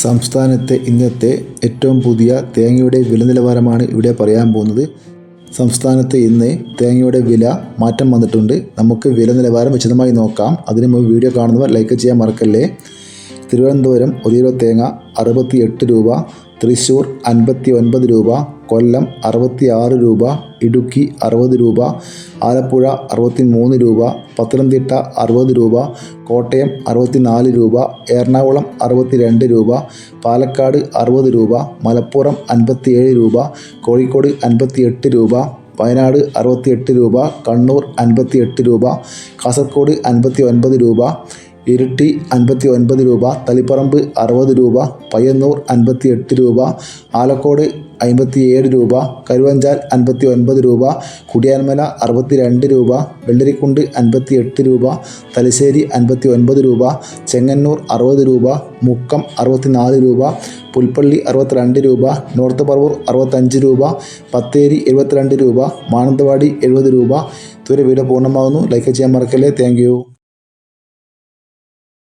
സംസ്ഥാനത്തെ ഇന്നത്തെ ഏറ്റവും പുതിയ തേങ്ങയുടെ വില നിലവാരമാണ് ഇവിടെ പറയാൻ പോകുന്നത്. സംസ്ഥാനത്ത് ഇന്ന് തേങ്ങയുടെ വില മാറ്റം വന്നിട്ടുണ്ട്. നമുക്ക് വില നിലവാരം വിശദമായി നോക്കാം. അതിന് മുമ്പ് വീഡിയോ കാണുന്നവർ ലൈക്ക് ചെയ്യാൻ മറക്കല്ലേ? തിരുവനന്തപുരം ഒരു കിലോ തേങ്ങ അറുപത്തി എട്ട് രൂപ തൃശ്ശൂർ അൻപത്തി ഒൻപത് രൂപ കൊല്ലം അറുപത്തി ആറ് രൂപ ഇടുക്കി അറുപത് രൂപ ആലപ്പുഴ അറുപത്തി മൂന്ന് രൂപ പത്തനംതിട്ട അറുപത് രൂപ കോട്ടയം അറുപത്തി നാല് രൂപ എറണാകുളം അറുപത്തി രണ്ട് രൂപ പാലക്കാട് അറുപത് രൂപ മലപ്പുറം അൻപത്തിയേഴ് രൂപ കോഴിക്കോട് അൻപത്തി എട്ട് രൂപ വയനാട് അറുപത്തി എട്ട് രൂപ കണ്ണൂർ അൻപത്തി എട്ട് രൂപ കാസർഗോഡ് അൻപത്തി ഒൻപത് രൂപ ഇരിട്ടി അൻപത്തി ഒൻപത് രൂപ തളിപ്പറമ്പ് അറുപത് രൂപ പയ്യന്നൂർ അൻപത്തി എട്ട് രൂപ ആലക്കോട് അമ്പത്തി ഏഴ് രൂപ കരുവഞ്ചാൽ അൻപത്തി ഒൻപത് രൂപ കുടിയാൻമല അറുപത്തി രണ്ട് രൂപ വെള്ളരിക്കുണ്ട് അൻപത്തി എട്ട് രൂപ തലശ്ശേരി അൻപത്തി ഒൻപത് രൂപ ചെങ്ങന്നൂർ അറുപത് രൂപ മുക്കം അറുപത്തി നാല് രൂപ പുൽപ്പള്ളി അറുപത്തിരണ്ട് രൂപ നോർത്ത് പറവൂർ അറുപത്തഞ്ച് രൂപ ബത്തേരി എഴുപത്തിരണ്ട് രൂപ മാനന്തവാടി എഴുപത് രൂപ. ഇതുവരെ വീഡിയോ പൂർണമാകുന്നു. ലൈക്ക് ചെയ്യാൻ മറക്കല്ലേ. താങ്ക്